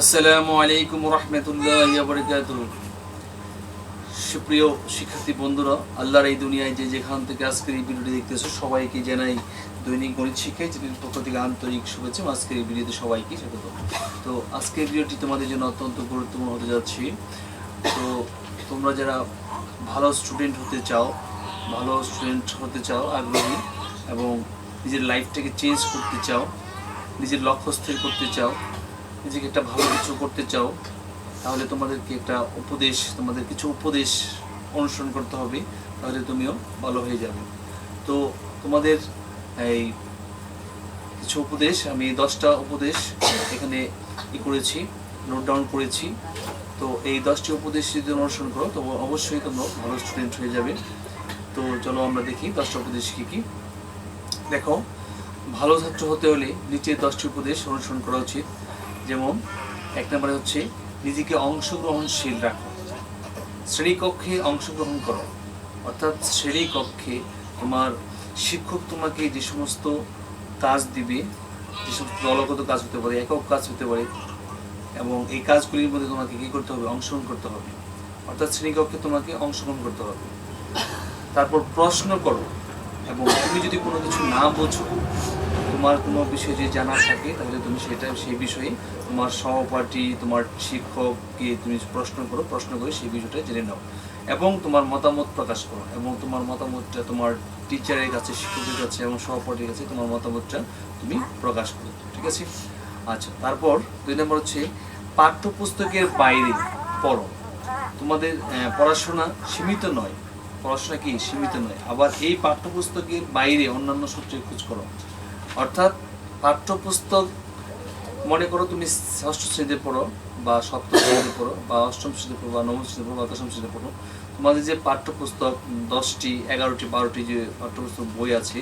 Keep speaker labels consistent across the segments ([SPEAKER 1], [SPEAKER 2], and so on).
[SPEAKER 1] আসসালামু আলাইকুম রহমতুল্লাহ বরকাত সুপ্রিয় শিক্ষার্থী বন্ধুরা, আল্লাহর এই দুনিয়ায় যে যেখান থেকে আজকের এই ভিডিওটি দেখতেছো, সবাইকে জানাই দৈনিক গণিত শিক্ষায় যেটির পক্ষ থেকে আন্তরিক শুভেচ্ছা আজকের এই ভিডিওতে সবাইকে স্বাগত। তো আজকের ভিডিওটি তোমাদের জন্য অত্যন্ত গুরুত্বপূর্ণ হতে যাচ্ছি। তো তোমরা যারা ভালো স্টুডেন্ট হতে চাও, ভালো স্টুডেন্ট হতে চাও, আগ্রহী এবং নিজের লাইফটাকে চেঞ্জ করতে চাও, নিজের লক্ষ্য স্থির করতে চাও নিজেকে একটা ভালো কিছু করতে চাও, তাহলে তোমাদেরকে একটা উপদেশ, তোমাদের কিছু উপদেশ অনুসরণ করতে হবে, তাহলে তুমিও ভালো হয়ে যাবে। তো তোমাদের এই কিছু উপদেশ, আমি দশটা উপদেশ এখানে ই করেছি নোট ডাউন করেছি। তো এই দশটি উপদেশ যদি অনুসরণ করো তো অবশ্যই তোমরা ভালো স্টুডেন্ট হয়ে যাবে। তো চলো আমরা দেখি দশটা উপদেশ কী কী। দেখো, ভালো ছাত্র হতে হলে নিচে দশটি উপদেশ অনুসরণ করা উচিত। যেমন, এক নম্বরে হচ্ছে নিজেকে অংশগ্রহণশীল রাখো। শ্রেণীকক্ষে অংশগ্রহণ করো। অর্থাৎ শ্রেণীকক্ষে তোমার শিক্ষক তোমাকে যে সমস্ত কাজ দিবে, যে সমস্ত দলগত কাজ হতে পারে, একক কাজ হতে পারে, এবং এই কাজগুলির মধ্যে তোমাকে কী করতে হবে? অংশগ্রহণ করতে হবে। অর্থাৎ শ্রেণীকক্ষে তোমাকে অংশগ্রহণ করতে হবে। তারপর প্রশ্ন করো, এবং তুমি যদি কোনো কিছু না বোঝো তোমার কোনো বিষয়ে যদি জানা থাকে, তাহলে তুমি সেটা সেই বিষয়ে তোমার সহপাঠী, তোমার শিক্ষককে তুমি প্রশ্ন করো, প্রশ্ন করে সেই বিষয়টা জেনে নাও। এবং তোমার মতামত প্রকাশ করো এবং তোমার মতামতটা তোমার টিচারের কাছে, শিক্ষকের কাছে এবং সহপাঠীর কাছে তোমার মতামতটা তুমি প্রকাশ করো, ঠিক আছে? আচ্ছা তারপর দুই নম্বর হচ্ছে পাঠ্যপুস্তকের বাইরে পড়ো। তোমাদের পড়াশোনা সীমিত নয়। পড়াশোনা কি? সীমিত নয়। আবার এই পাঠ্যপুস্তকের বাইরে অন্যান্য সূত্রে খোঁজ করো। অর্থাৎ পাঠ্যপুস্তক, মনে করো তুমি ষষ্ঠ শ্রেণীতে পড়ো বা সপ্তম শ্রেণীতে পড়ো বা অষ্টম শ্রেণীতে পড়ো বা নবম শ্রেণীতে পড়ো বা দশম শ্রেণীতে পড়ো, তোমাদের যে পাঠ্যপুস্তক দশটি, এগারোটি, বারোটি যে পাঠ্যপুস্তক বই আছে,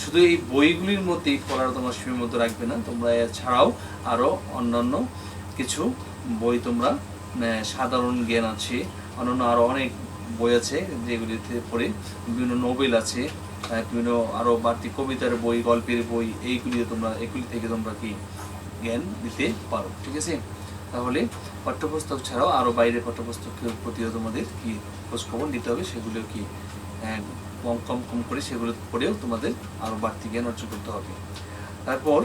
[SPEAKER 1] শুধু এই বইগুলির মধ্যেই পড়ার তোমার সীমাবদ্ধ রাখবে না, তোমরা এছাড়াও আরও অন্যান্য কিছু বই তোমরা সাধারণ জ্ঞান আছে, অন্যান্য আরও অনেক বই আছে যেগুলিতে পড়ে, বিভিন্ন নোবেল আছে বিভিন্ন আরও বাড়তি কবিতার বই, গল্পের বই, এইগুলি তোমরা, এগুলি থেকে তোমরা কি জ্ঞান দিতে পারো? ঠিক আছে? তাহলে পাঠ্যপুস্তক ছাড়াও আরও বাইরে পাঠ্যপুস্তকের প্রতিও তোমাদের কি খোঁজখবর নিতে হবে, সেগুলো কি কম কম কম করে সেগুলো পড়েও তোমাদের আরও বাড়তি জ্ঞান অর্জন করতে হবে। তারপর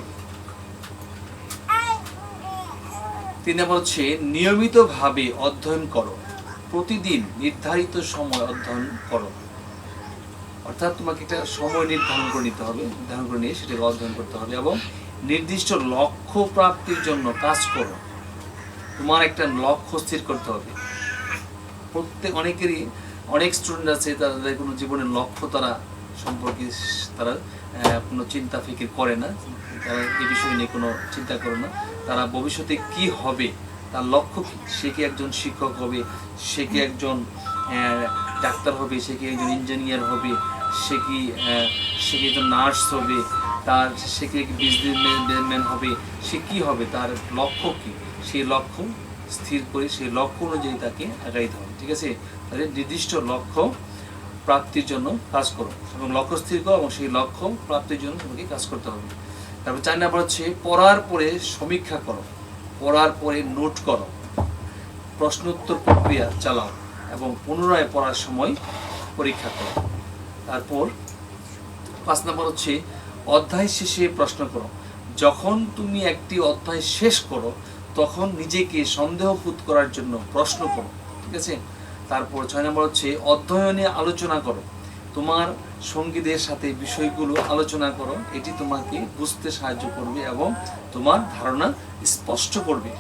[SPEAKER 1] তিন নম্বর হচ্ছে, নিয়মিতভাবে অধ্যয়ন করো। প্রতিদিন নির্ধারিত সময় অধ্যয়ন করো। অর্থাৎ তোমাকে একটা সময় নির্ধারণ করে নিতে হবে, নির্ধারণ করে নিয়ে সেটাকে অধ্যয়ন করতে হবে এবং নির্দিষ্ট লক্ষ্য প্রাপ্তির জন্য কাজ করো। তোমার একটা লক্ষ্য স্থির করতে হবে। প্রত্যেক, অনেকেরই, অনেক স্টুডেন্ট আছে, তাদের কোনো জীবনের লক্ষ্য তারা সম্পর্কে তারা কোনো চিন্তা ফিকির করে না। তারা এই বিষয় নিয়ে কোনো চিন্তা করে না। তারা ভবিষ্যতে কি হবে, তার লক্ষ্য কি? সে কি একজন শিক্ষক হবে? সে কি একজন ডাক্তার হবে, সে কি একজন ইঞ্জিনিয়ার হবে, সে কি সে কি একজন নার্স হবে, তার, সে কি বিজনেসম্যান হবে, সে কি হবে, তার লক্ষ্য কি? সেই লক্ষ্য স্থির করে, সেই লক্ষ্য অনুযায়ী তাকে আগাইতে হবে, ঠিক আছে? তাহলে নির্দিষ্ট লক্ষ্য প্রাপ্তির জন্য কাজ করো। এবং লক্ষ্য স্থির করো এবং সেই লক্ষ্য প্রাপ্তির জন্য তোমাকে কাজ করতে হবে। তারপর চার নাম্বার হচ্ছে, পড়ার পরে সমীক্ষা করো, পড়ার পরে নোট করো, প্রশ্নোত্তর প্রক্রিয়া চালাও। এবং পুনরায় পড়ার সময় পরীক্ষা করো। তারপর পাঁচ নম্বর হচ্ছে, অধ্যায় শেষে প্রশ্ন করো। যখন তুমি একটি অধ্যায় শেষ করো, তখন নিজেকে সন্দেহভূত করার জন্য প্রশ্ন করো, ঠিক আছে? তারপর ছয় নম্বর হচ্ছে, অধ্যয়নে আলোচনা করো। তোমার সঙ্গীদের সাথে বিষয়গুলো আলোচনা করো। এটি তোমাকে বুঝতে সাহায্য করবে এবং তোমার ধারণা স্পষ্ট করবে।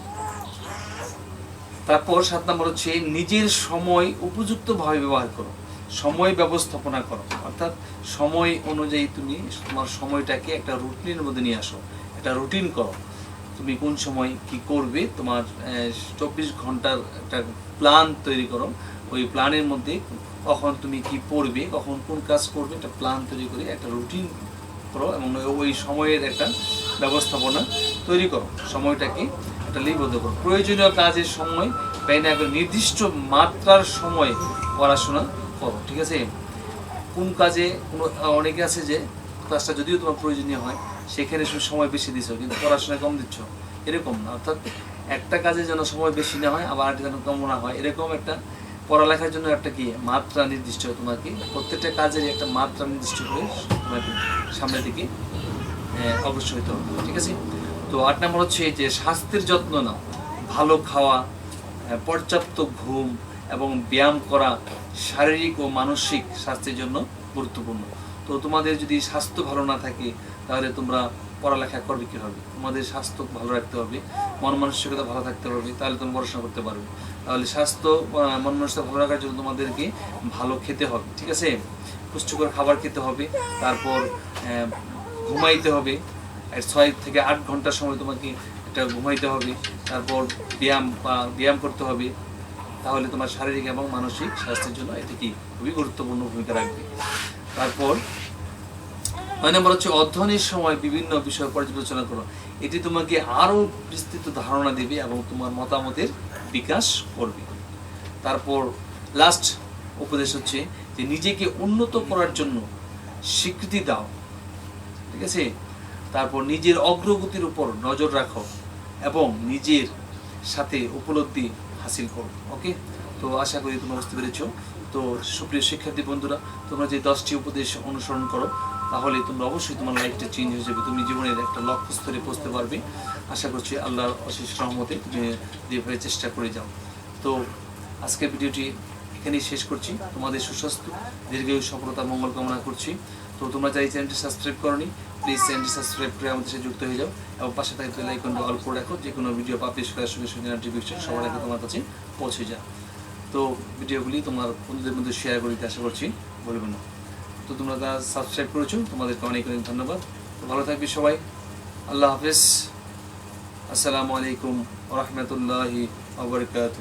[SPEAKER 1] তারপর সাত নম্বর হচ্ছে নিজের সময় উপযুক্তভাবে ব্যবহার করো। সময় ব্যবস্থাপনা করো। অর্থাৎ সময় অনুযায়ী তুমি তোমার সময়টাকে একটা রুটিনের মধ্যে নিয়ে আসো। একটা রুটিন করো। তুমি কোন সময় কি করবে তোমার চব্বিশ ঘণ্টার একটা প্ল্যান তৈরি করো। ওই প্ল্যানের মধ্যে কখন তুমি কি পড়বে, কখন কোন কাজ করবে, একটা প্ল্যান তৈরি করে একটা রুটিন করো এবং ওই সময়ের একটা ব্যবস্থাপনা তৈরি করো। সময়টাকে একটা লিপিবদ্ধ করো। প্রয়োজনীয় কাজের সময় ব্যয় না করে নির্দিষ্ট মাত্রার সময় পড়াশোনা করো, ঠিক আছে? কোন কাজে, কোনো, অনেকে আছে যে ক্লাসটা যদিও তোমার প্রয়োজনীয় হয়, সেখানে শুধু সময় বেশি দিচ্ছ কিন্তু পড়াশোনা কম দিচ্ছ। এরকম না, অর্থাৎ একটা কাজে যেন সময় বেশি না হয়, আবার আরেকটা যেন কম না হয়, এরকম একটা পড়ালেখার জন্য একটা কি? মাত্রা নির্দিষ্ট তোমাকে। প্রত্যেকটা কাজের একটা মাত্রা নির্দিষ্ট করে তোমাকে সামনের দিকে অবশ্যই হতে হবে ঠিক আছে? তো আট নম্বর হচ্ছে যে স্বাস্থ্যের যত্ন নাও। ভালো খাওয়া পর্যাপ্ত ঘুম এবং ব্যায়াম করা শারীরিক ও মানসিক স্বাস্থ্যের জন্য গুরুত্বপূর্ণ। তো তোমাদের যদি স্বাস্থ্য ভালো না থাকে তাহলে তোমরা পড়ালেখা করবে কীভাবে? তোমাদের স্বাস্থ্য ভালো রাখতে হবে মন মানসিকতা ভালো থাকতে হবে তাহলে তুমি পড়াশোনা করতে পারবে। তাহলে স্বাস্থ্য মন মানসিকতা ভালো রাখার জন্য তোমাদেরকে ভালো খেতে হবে ঠিক আছে? পুষ্টিকর খাবার খেতে হবে তারপর আহ, ঘুমাইতে হবে। ছয় থেকে আট ঘণ্টা সময় তোমাকে এটা ঘুমাইতে হবে। তারপর ব্যায়াম বা ব্যায়াম করতে হবে। তাহলে তোমার শারীরিক এবং মানসিক স্বাস্থ্যের জন্য এটি কি? খুবই গুরুত্বপূর্ণ ভূমিকা রাখবে। তারপর নয় নম্বর হচ্ছে অধ্যয়নের সময় বিভিন্ন বিষয় পর্যালোচনা করো। এটি তোমাকে আরও বিস্তৃত ধারণা দেবে এবং তোমার মতামতের বিকাশ করবে। তারপর লাস্ট উপদেশ হচ্ছে যে নিজেকে উন্নত করার জন্য স্বীকৃতি দাও। ঠিক আছে? তারপর নিজের অগ্রগতির উপর নজর রাখো এবং নিজের সাথে উপলব্ধি হাসিল করো, ওকে? তো আশা করি তোমরা বুঝতে পেরেছ। তো সুপ্রিয় শিক্ষার্থী বন্ধুরা, তোমরা যে দশটি উপদেশ অনুসরণ করো, তাহলে তোমরা অবশ্যই তোমার লাইফটা চেঞ্জ হয়ে যাবে। তুমি জীবনের একটা লক্ষ্য স্তরে পৌঁছতে পারবে। আশা করছি আল্লাহর অশেষ রহমতে তুমি যেভাবে চেষ্টা করে যাও। তো আজকের ভিডিওটি এখানেই শেষ করছি। তোমাদের সুস্বাস্থ্য, দীর্ঘ সফলতা, মঙ্গল কামনা করছি। তো তোমরা যাই চ্যানেলটি সাবস্ক্রাইব করনি প্লিজ চ্যানেলটি সাবস্ক্রাইব করে আমাদের সাথে যুক্ত হয়ে যাও এবং পাশে থাকতে লাইকনটা অল করে রাখো যে কোনো ভিডিও পাবলিশ করার সঙ্গে সঙ্গে নোটিফিকেশন সবার আগে তোমার কাছে পৌঁছে যায়। তো ভিডিওগুলি তোমার বন্ধুদের মধ্যে শেয়ার করে দিতে আশা করছি বলবে না। তো তোমরা যারা সাবস্ক্রাইব করেছ, তোমাদেরকে অনেক অনেক ধন্যবাদ। তো ভালো থাকবে সবাই, আল্লাহ হাফেজ। আসসালামু আলাইকুম রহমতুল্লাহি আবরকাত